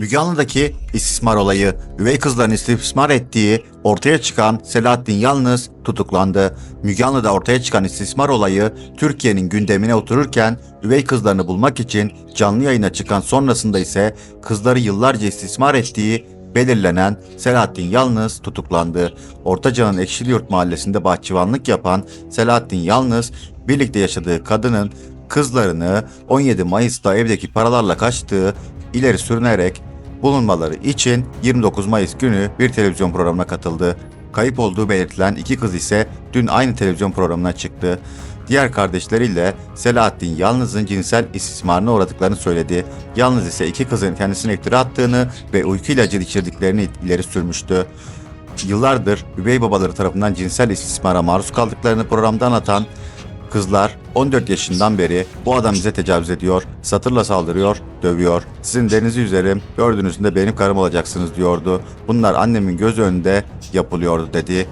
Müge Anlı'daki istismar olayı, üvey kızların istismar ettiği ortaya çıkan Selahattin Yalnız tutuklandı. Müge Anlı'da ortaya çıkan istismar olayı Türkiye'nin gündemine otururken üvey kızlarını bulmak için canlı yayına çıkan sonrasında ise kızları yıllarca istismar ettiği belirlenen Selahattin Yalnız tutuklandı. Ortaca'nın Ekşiliyurt mahallesinde bahçıvanlık yapan Selahattin Yalnız birlikte yaşadığı kadının kızlarını 17 Mayıs'ta evdeki paralarla kaçtığı ileri sürünerek bulunmaları için 29 Mayıs günü bir televizyon programına katıldı. Kayıp olduğu belirtilen iki kız ise dün aynı televizyon programına çıktı. Diğer kardeşleriyle Selahattin Yalnız'ın cinsel istismarına uğradıklarını söyledi. Yalnız ise iki kızın kendisine iftira attığını ve uyku ilacı içirdiklerini ileri sürmüştü. Yıllardır üvey babaları tarafından cinsel istismara maruz kaldıklarını programda anlatan Kızlar 14 yaşından beri bu adam bize tecavüz ediyor, satırla saldırıyor, dövüyor. Sizin derinizi üzerim, gördüğünüzde benim karım olacaksınız diyordu. Bunlar annemin göz önünde yapılıyordu dedi.